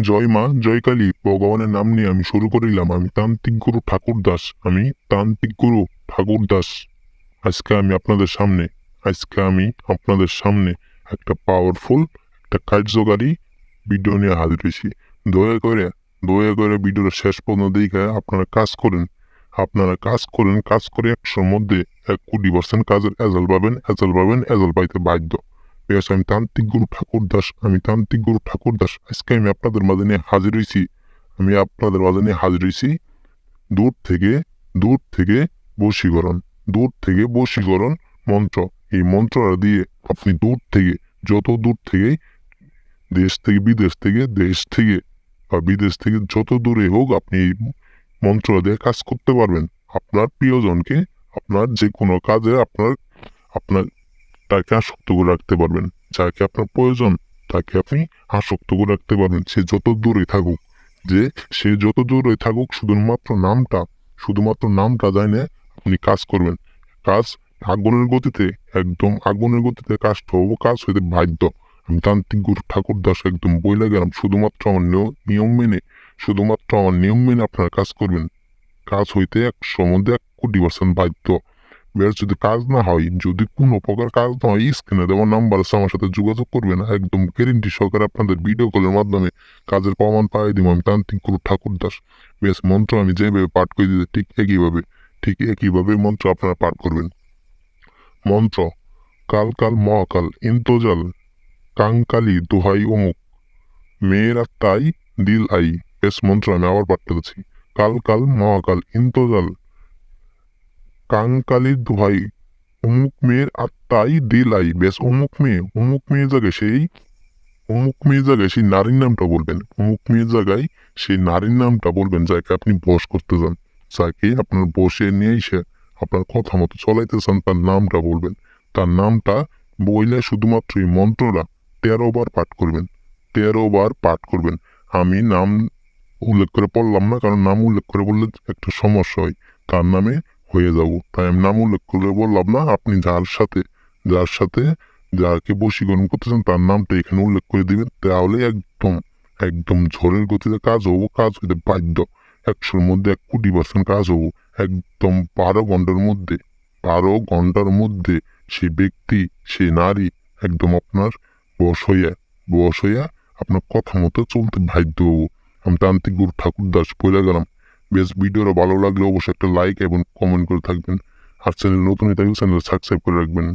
জয় মা, জয় কালী। ভগবানের নাম নিয়ে আমি শুরু করিলাম। আমি তান্ত্রিক গুরু ঠাকুর দাস। আমি তান্ত্রিক গুরু ঠাকুর দাস। আজকে আমি আপনাদের সামনে, আজকে আমি আপনাদের সামনে একটা পাওয়ারফুল একটা কার্যকারী ভিডিও নিয়ে হাজির হয়েছি। দয়া করে দয়া করে ভিডিওটা শেষ পর্যন্ত দেখে আপনারা কাজ করেন। আপনারা কাজ করেন, কাজ করে একশোর মধ্যে এক কোটি পার্সেন্ট কাজের এজাল পাবেন এজাল পাবেন এজাল পাইতে বাধ্য। আছে, আমি তান্ত্রিক গুরু ঠাকুর দাস, আমি তান্ত্রিক গুরু ঠাকুর দাস। আজকে আমি আপনাদের মাঝে নিয়ে হাজির হয়েছি। আমি আপনাদের মাঝে নিয়ে হাজির হয়েছি। দূর থেকে দূর থেকে বশীকরণ, দূর থেকে বশীকরণ মন্ত্র। এই মন্ত্রটা দিয়ে আপনি দূর থেকে, যত দূর থেকেই দেশ থেকে, বিদেশ থেকে, দেশ থেকে বা বিদেশ থেকে যত দূরে হোক আপনি এই মন্ত্র দিয়ে কাজ করতে পারবেন। আপনার প্রিয়জনকে, আপনার যে কোনো কাজে আপনার আপনার তাকে আসক্ত করে রাখতে পারবেন। যাকে আপনার প্রয়োজন, তাকে আপনি আসক্ত করে রাখতে পারবেন। সে যত দূরে থাকুক, যে সে যত দূরে থাকুক, শুধুমাত্র নামটা শুধুমাত্র নামটা জানে আপনি কাজ করবেন। কাজ আগুনের গতিতে, একদম আগুনের গতিতে কাজটা হব কাজ হইতে বাধ্য। আমি তান্ত্রিক গুরু ঠাকুর দাস একদম বইলে গেলাম, শুধুমাত্র আমার নিয়ম মেনে, শুধুমাত্র আমার নিয়ম মেনে আপনারা কাজ করবেন। কাজ হইতে এক মধ্যে এক কোটি পার্সেন্ট বাধ্য। এবার যদি কাজ না হয়, যদি কোনো প্রকার কাজ না হয় স্ক্রিনে দেওয়া নাম্বার আছে, আমার সাথে যোগাযোগ করবেন। একদম গ্যারেন্টি সহকারে আপনাদের ভিডিও কলের মাধ্যমে কাজের প্রমাণ পাই দিব। আমি তান্ত্রিক গুরু ঠাকুর দাস। বেশ, মন্ত্র আমি যেভাবে পাঠ করে দিতে ঠিক একইভাবে ঠিক একইভাবে মন্ত্র আপনারা পাঠ করবেন। মন্ত্র, কাল কাল মহাকাল ইন্তজাল কাঙ্কালি, দোহাই অমুক, মেয়েরা তাই দিল আই। বেশ, মন্ত্র আমি আবার পাঠ করেছি। কাল কাল মহাকাল ইন্তজাল কাঙ্কালির দোহাই। অমুক মেয়ের আত্মাই দিল আই বেশ, অমুক মেয়ে অমুক মেয়ে জায়গায় সেই, অমুক মেয়ে জায়গায় সেই নারীর নামটা বলবেন। অমুক মেয়ের জায়গায় সেই নারীর নামটা বলবেন, যাকে আপনি বস করতে চান যাকে আপনার বসে নিয়ে এসে আপনার কথা মতো চলাইতে চান, তার নামটা বলবেন। তার নামটা বইলে শুধুমাত্র এই মন্ত্রটা তেরো বার পাঠ করবেন। তেরো বার পাঠ করবেন। আমি নাম উল্লেখ করে পড়লাম না, কারণ নাম উল্লেখ করে বললে একটা সমস্যা হয়। তার নামে হয়ে যাব। তাই আমি নাম উল্লেখ করে বললাম, না, আপনি যার সাথে যার সাথে যাকে বশীকরণ করতেছেন, তার নামটা এখানে উল্লেখ করে দিবেন। তাহলে একদম একদম ঝড়ের গতিতে কাজ হব, কাজ হইতে বাধ্য। একশোর মধ্যে এক কোটি পার্সেন্ট কাজ হব, একদম বারো ঘণ্টার মধ্যে। বারো ঘণ্টার মধ্যে সে ব্যক্তি, সে নারী একদম আপনার বস হইয়া, বশ হইয়া আপনার কথা মতো চলতে বাধ্য হব। আমি তান্ত্রিক গুরু ঠাকুর দাস বলে গেলাম। বেশ ভিডিওটা ভালো লাগলে অবশ্যই একটা লাইক এবং কমেন্ট করে থাকবেন। আর চ্যানেল নতুন হয়ে থাকলে চ্যানেল সাবস্ক্রাইব করে রাখবেন।